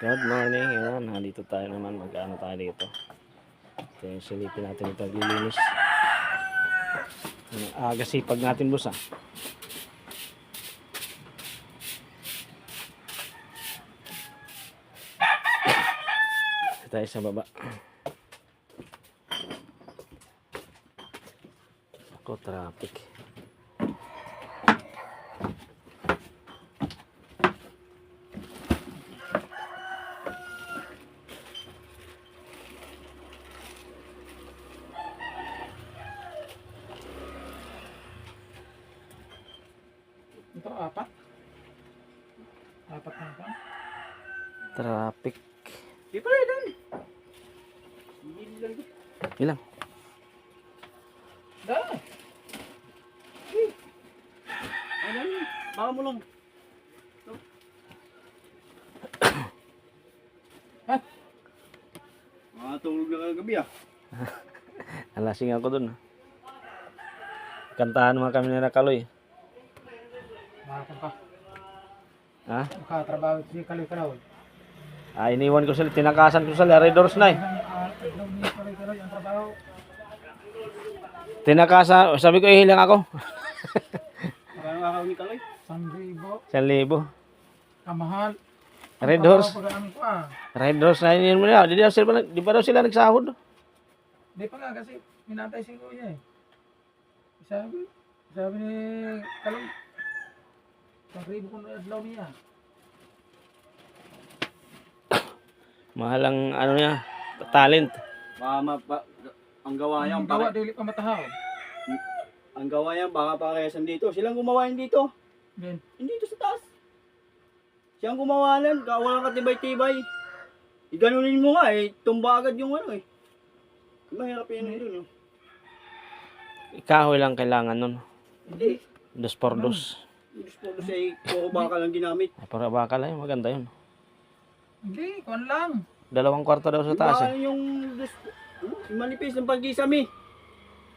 Good morning. Ayan, nandito tayo naman. Mag-ano tayo dito. Ito yung silipin natin ito. Lilinis. Aga sipag natin, boss, ah. Tayo sa baba. Ako, traffic. Ito, apat. Apat na ito. Traffic. Di pala ilan. Hindi lang ito. Ilang? Da. Eh. Ano yun? Baka mo lang. Ha? Makatulog na kagabi ah. Alasing ako dun. ah. Kantahan mga kami na nakaloy. Makakam ka. Ha? Makatrabaho si Kaloy Kaloy. Ah, iniwan ko sila, tinakasan ko sila, red doors na eh. Kaloy Kaloy. Tinakasan, sabi ko ihilang ako. Magkano kakao ni Kaloy? Sandibo. Isang libo. Kamahal. Red horse. Ah. Red doors na yun mo na. Di, daw sila, di ba daw sila nagsahod? Di pa nga kasi minatay si Kuya eh. Sabi, sabi ni Kaloy, pag-ribo ko na adlaw niya. Mahal ang ano niya, talent. Baka mapa, ang gawa yan, Ang gawa dili pa matahaw. ang gawa yan, baka parehasan dito. Silang gumawa yan dito. Then, Hindi dito sa taas. Siyang gumawa yan, ka- walang katibay-tibay. Iganunin mo nga eh, tumba agad yung ano eh. Mahirap yan yun eh. Ikahoy lang kailangan nun. Hindi. Dos por dos. Diyos po kasi puro baka lang ginamit. Ay, para baka lang, maganda yun. hindi, kuwan lang. Dalawang kwarto daw sa taas eh. yung, Diyos po, yung manipis ng pangkisami.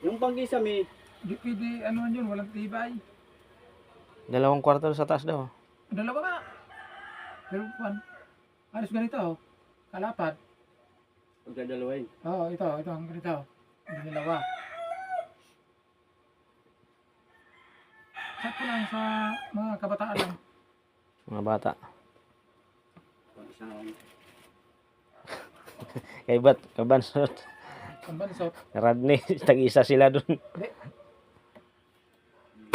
Yung pangkisami, Di pwede, ano yun, walang tibay. Dalawang kwarto sa taas daw. Dalawa nga. Pero kuwan, alis ganito oh. Kalapad. pagkadalawain. Oo, ito, ito, ang ganito. Ang dalawa. Sakto lang sa mga kabataan lang. Mga bata. Pang isang, Kay Bat, kabansot. Ang bansot. Radney, tag-isa sila dun.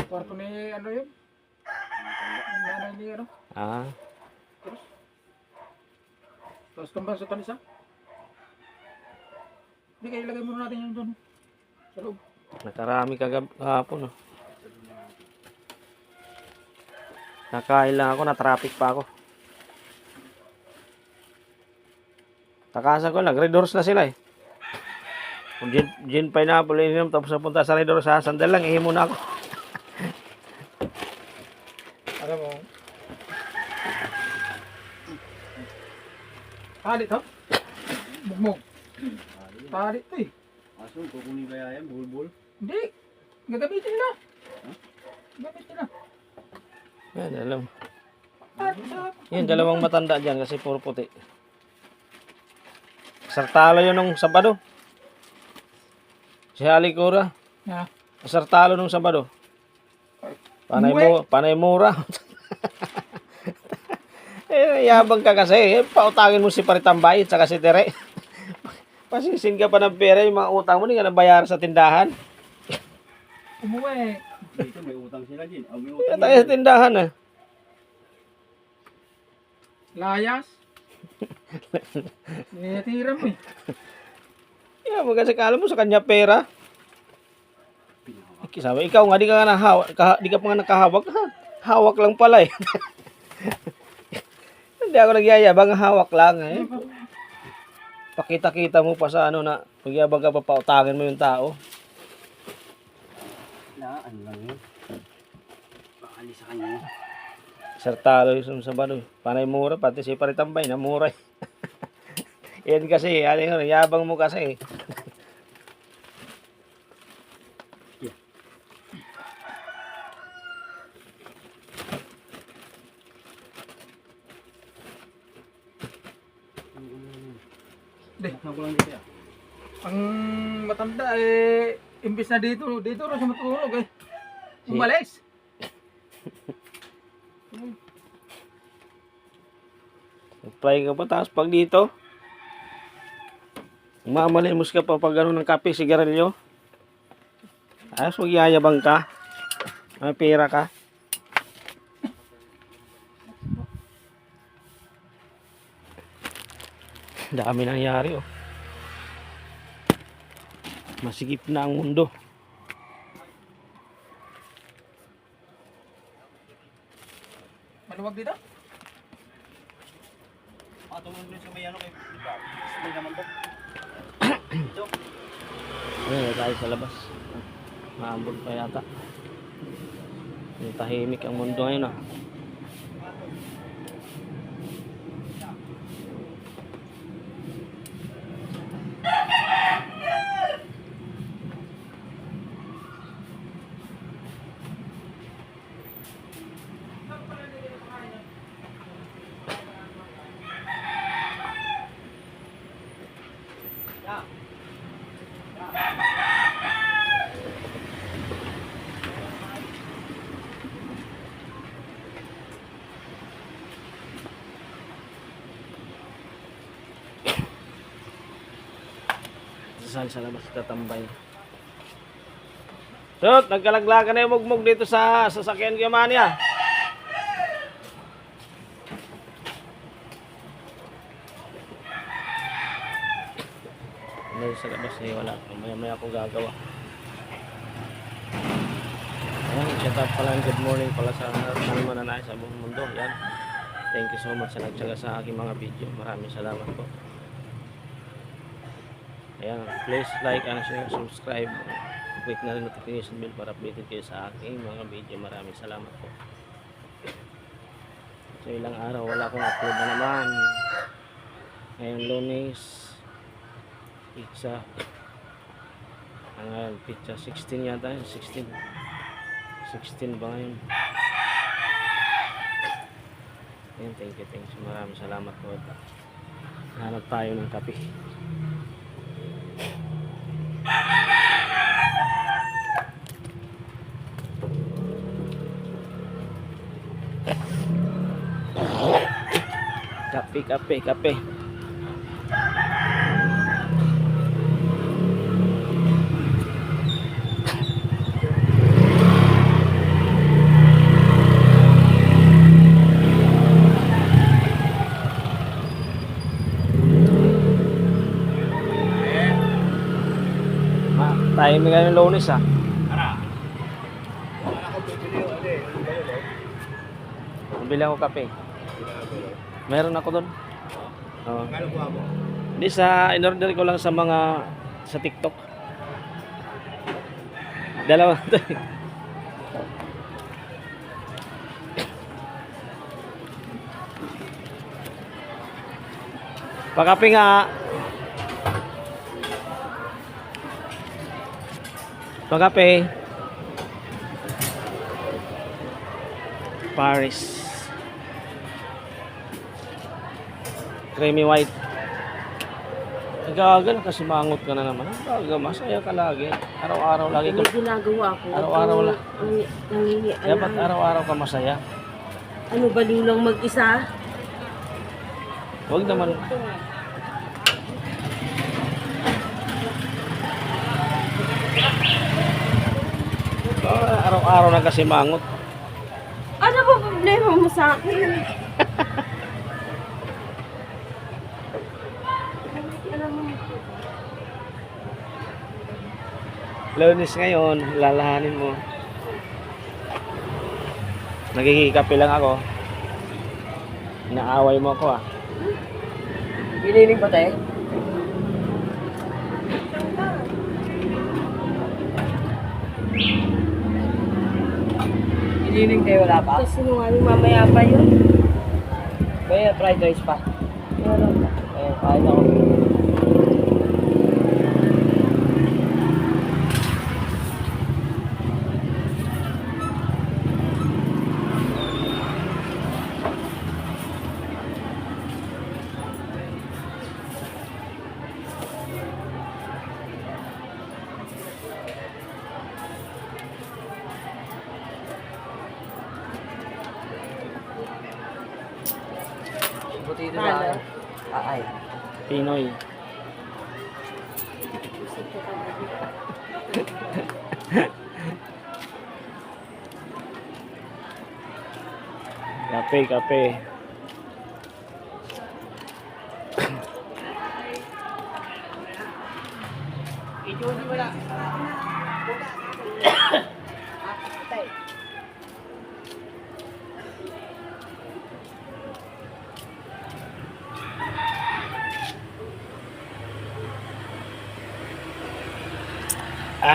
Kwarto ni ano yun? Nanay ni ano? Ah, Tapos kang bansotan isa. Hindi kayo ilagay muna natin yung doon. Sa loob. nakarami kagab kahapon. Oh. Nakain lang ako, na-traffic pa ako. Takasan ko lang, red doors na sila eh. Kung gin, gin pineapple ininom tapos napunta sa red doors ha, sandal lang, ihimo na ako. Alam mo. Palit ha? Bugmog. Palit to eh. aso, kukunin kaya yan, bulbul. Hindi. Gagamitin nila. Gagamitin nila. Yan, alam. Sa... Yan, dalawang matanda dyan kasi puro puti. Sartalo yun nung Sabado. Si Halikura. Ha? Sartalo nung Sabado. Panay mo, panay mura. yabang ka kasi. Pautangin mo si Paritambay at saka si Tere. Pasisin ka pa ng pera yung mga utang mo, hindi ka nabayar sa tindahan. Umuwi. Dito may utang sila din. Oh, may utang tayo sa tindahan ah. Layas. eh, tira mo eh. Yeah, mo kasi kala mo sa kanya pera. Sabi, ikaw nga di ka nga nahawak, di ka pa nga nakahawak. Ha? Hawak lang pala eh. Hindi ako nagyayabang, hawak lang eh. Pakita-kita mo pa sa ano na, magyabang ka pa pautangin mo yung tao. na, ano lang yun. Bakali sa kanya. Sertalo yung sabado. Panay mura, pati si Paritambay na mura. Yan kasi, ano yun, yabang mo kasi. Hindi. Buksan ko lang dito yan. Ang matanda imbis na dito, dito rin siya matulog eh. Umalis. Apply ka pa, tapos pag dito, mamalimos ka pa pag ano ng kape, sigarilyo. Ayos, magyayabang ka. May pera ka. Dami nangyari oh. Masigip na ang mundo. Maluwag dito? Patulong din sa may ano kay May naman to. Ayun, tayo sa labas. Maambon pa yata. Tahimik ang mundo ngayon ah. Sasali sa labas tatambay. Sot, nagkalaglagan na yung mugmug dito sa sasakyan ko mania. Ano sa labas eh, wala. Maya maya ako gagawa. Ayan, shout out pala good morning pala sa mga mananay sa buong mundo. Yan. Thank you so much sa nagtsaga sa aking mga video. Maraming salamat po. Ayan, please like and share, subscribe. Click na rin notification bell para updated kayo sa aking mga video. Maraming salamat po. So ilang araw wala akong upload na naman. Ngayon lunes, pizza. Ngayon, pizza 16 yata yun, 16. 16 ba ngayon? Ayan, thank you, thank you. Maraming salamat po. Hanap tayo ng kape. Kape, kape, kape. May ganun lunes ah. Bili ako kape. Meron ako doon. Oo. Hindi sa in-order ko lang sa mga sa TikTok. Dalawa to. Pakape nga. Pakape. Paris. Creamy white. Nagagal kasi mangot ka na naman. Gaga, masaya ka lagi. Araw-araw lagi ka. May ginagawa ko. Araw-araw Ang- lang. Dapat araw-araw ka masaya. ano baliw lang mag-isa? Huwag naman. Ah, araw-araw na kasi mangot. Ano ba problema mo sa akin? Lunes ngayon, lalahanin mo. Nagigikape lang ako. Inaaway mo ako ah. Pililing ba tayo? Pililing tayo wala pa? kasi sinungaling mamaya pa yun. May fried rice pa. Meron pa. Ayun, kain ako. Buti ito Talo. Ay. Pinoy. Kape, kape.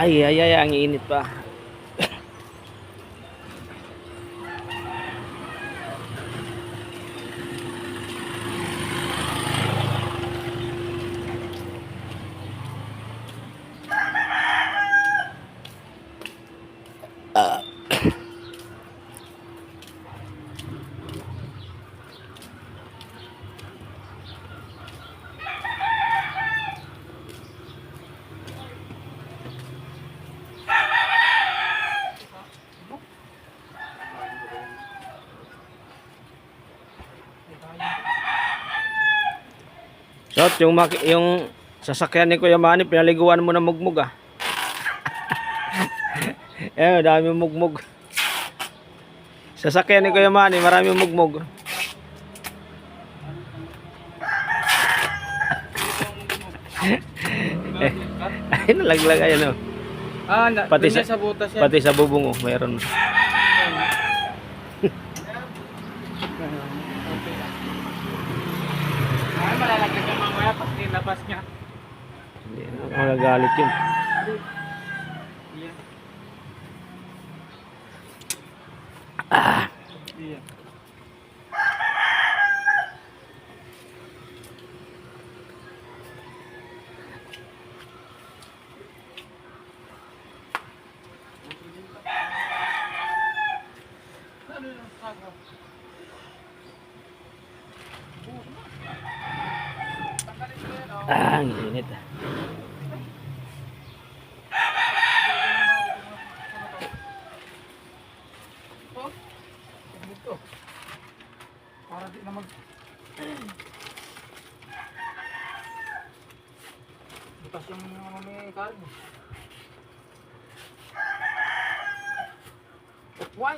Ay, ay, ay, ang init pa. Shot, yung, yung sasakyan ni Kuya Manny, pinaliguan mo ng mugmug ah. eh, dami mugmug. Sasakyan ni Kuya Manny, marami mugmug. eh, ay, nalaglag ayan oh. Ah, na, pati sa- sa, butas yan. Pati sa bubong oh, mayroon. Ay, mamaya pag nilabas niya. Hindi, magagalit yun. Iya. Ah, Iya. ah, ang init ah. Dito. Para di na mag... Butas yung mga may karne. Why?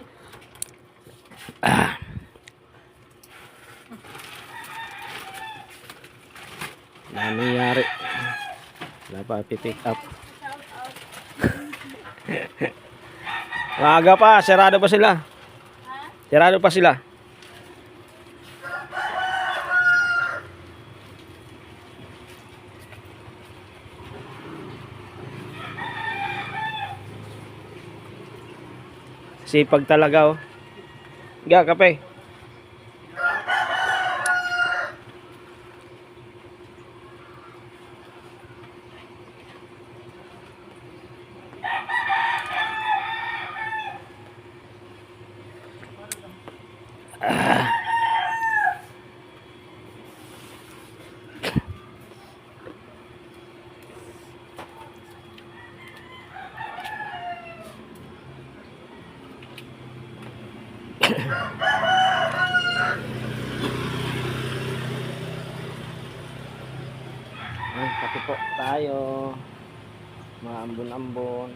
Ano nangyari? Wala pa pipick up. Maaga pa, sarado pa sila. Sarado pa sila. Sipag talaga oh. Ga, kape. Ay, po tayo. Mga ambon-ambon.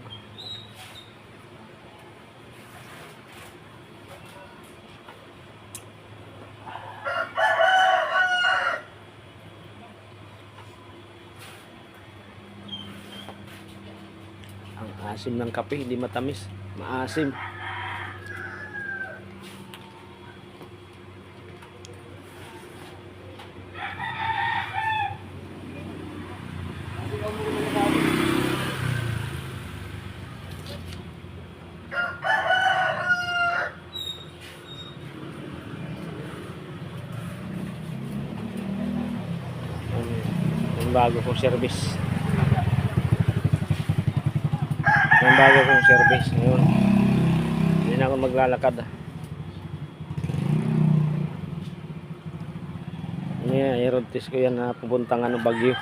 Ang asim ng kape, hindi matamis. Maasim. Yung, yung bago kong service. Yung bago kong service. Ngayon, hindi na ako maglalakad. ah. Yeah, test ko yan na pupuntang ano, Bagyo.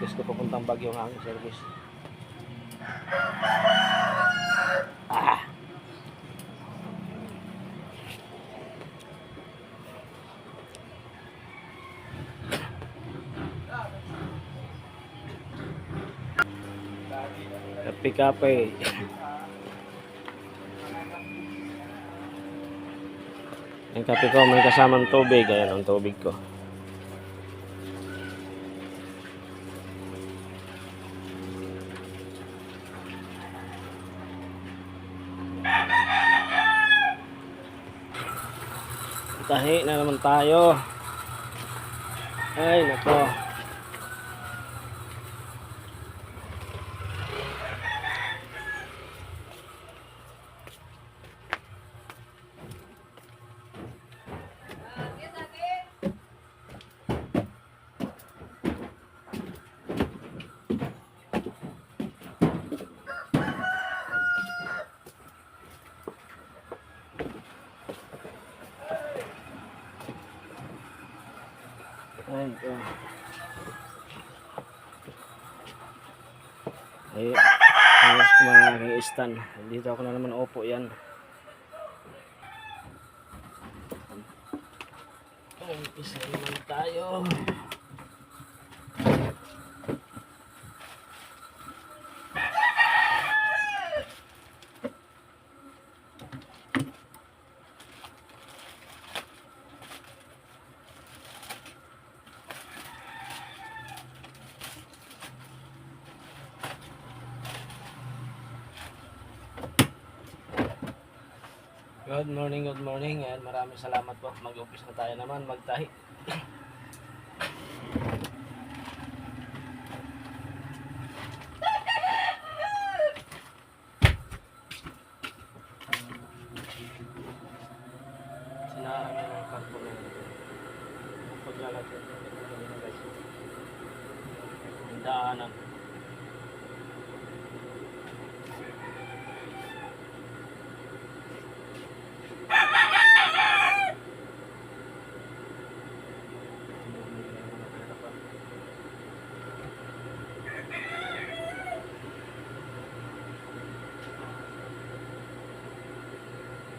Test ko papuntang Bagyo ang service. Ah! Kape-kape. Yung kape ko may kasamang tubig. Ayan ang tubig ko. Tahi na naman tayo. Ay, nako. Ay, ito. Ay, ayos ko stand. Dito ako na naman opo yan. Ay, isa naman tayo. Good morning, good morning. And maraming salamat po. Mag-umpisa na tayo naman magtahi. Sinara na ng karpo na ito. Paglalagyan ko ito guys. Ang daanan.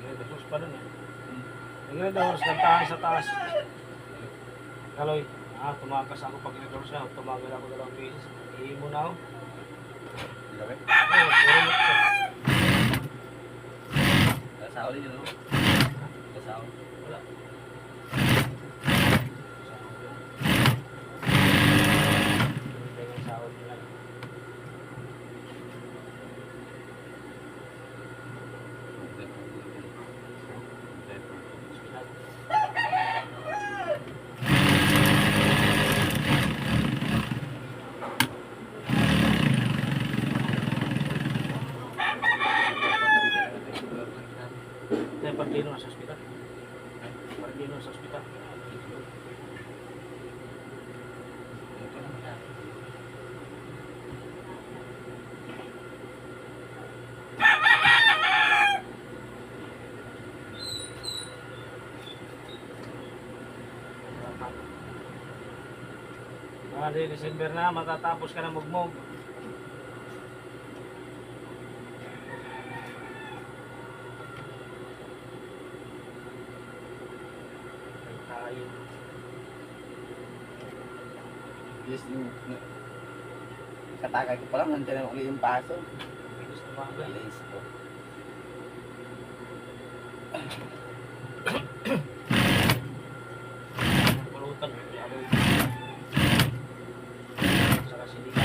Nagre-resource pa rin eh. Nagre-resource ng taas sa taas. Kaloy, ah, tumakas ako pag nag-resource na. Tumagal ako dalawang beses. Ihi mo na ako. Oo, puro mo siya. Kasahol yun, no? Kasahol. Wala. Tingnan sa ako nila. Tayo pagdino sa ospital. Pagdino sa ospital. Di December na, matatapos ka na mugmog. Yung... Katagay ko pa lang, nandiyan na ulit yung paso. Bilis ko. Pulutan. Yaboy. Saka silikan.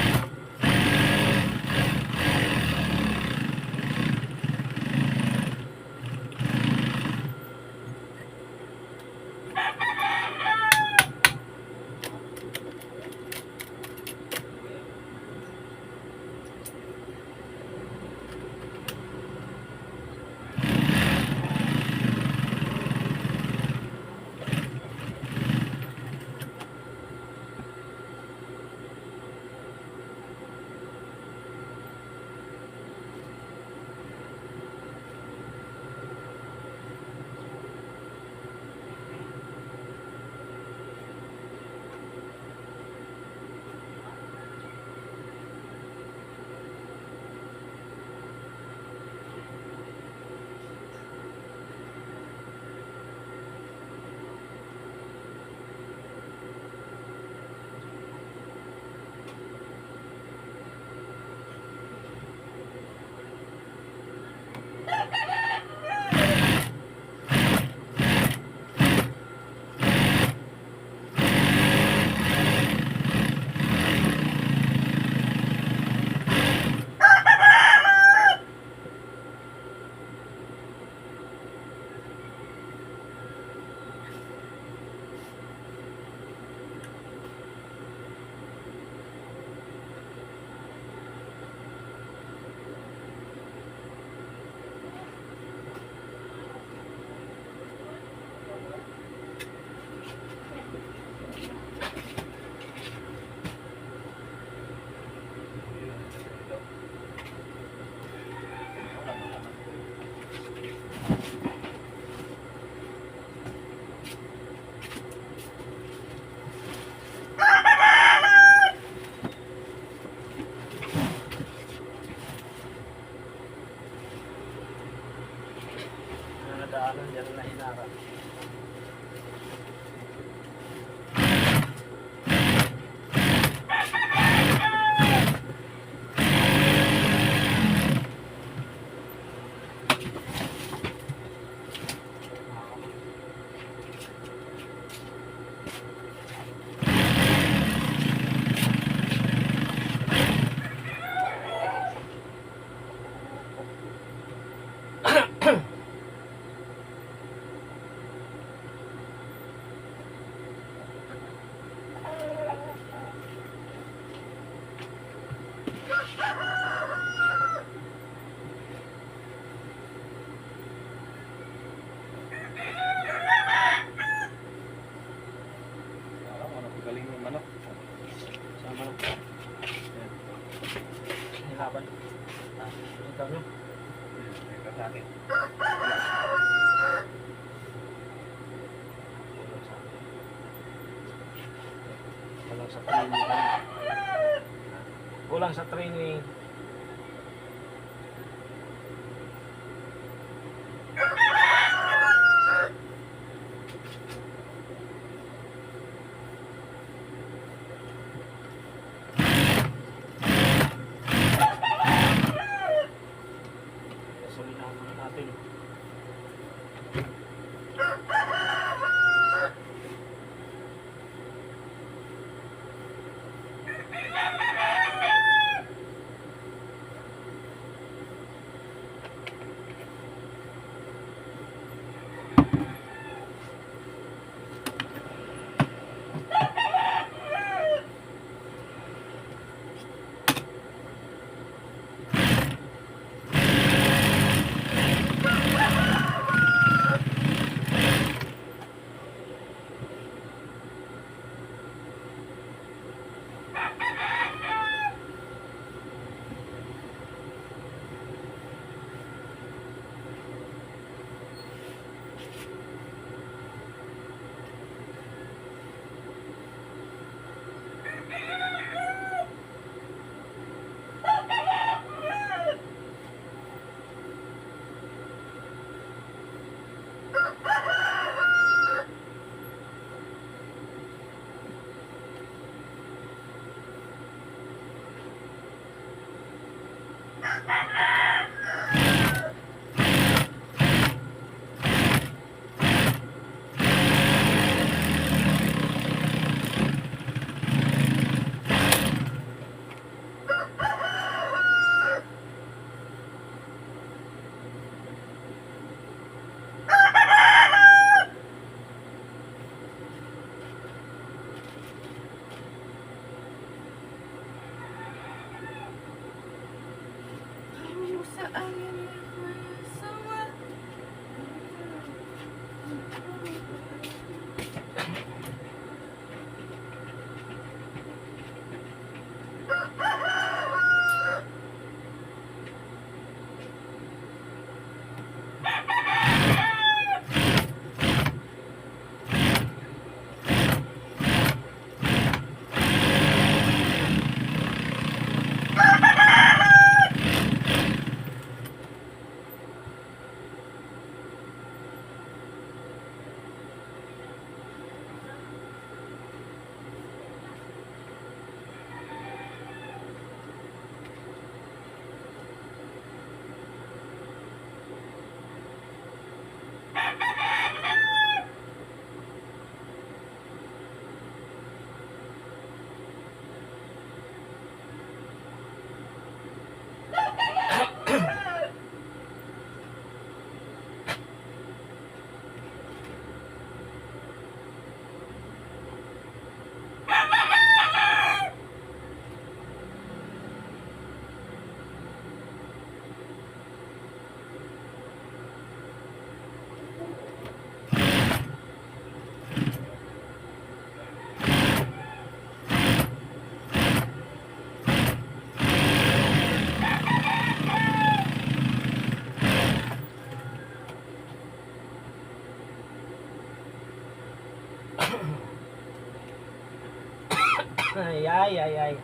Ay, ay, ay, ay.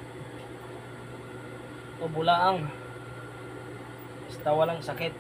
O bulaang. Basta walang sakit.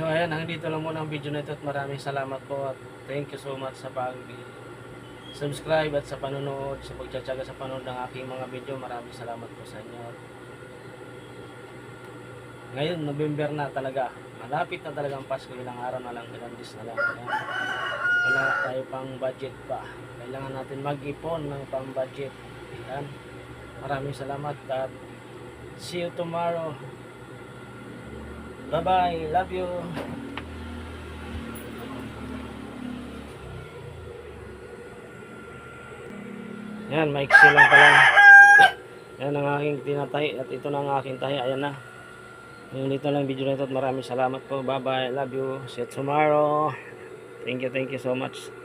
So ayan, hanggang dito lang muna ang video na ito at maraming salamat po at thank you so much sa pag subscribe at sa panonood, sa pagtsatsaga sa panonood ng aking mga video. Maraming salamat po sa inyo. Ngayon, November na talaga. Malapit na talaga ang Pasko. Ilang araw na lang, ilang days na lang. Ayan. Wala tayo pang budget pa. Kailangan natin mag-ipon ng pang budget. Ayan. Maraming salamat at see you tomorrow. Bye-bye. Love you. Yan, maiksi lang pala. Yan ang aking tinatay at ito na ang aking tahi. Ayan na. Yung dito lang video na ito at maraming salamat po. Bye-bye. Love you. See you tomorrow. Thank you, thank you so much.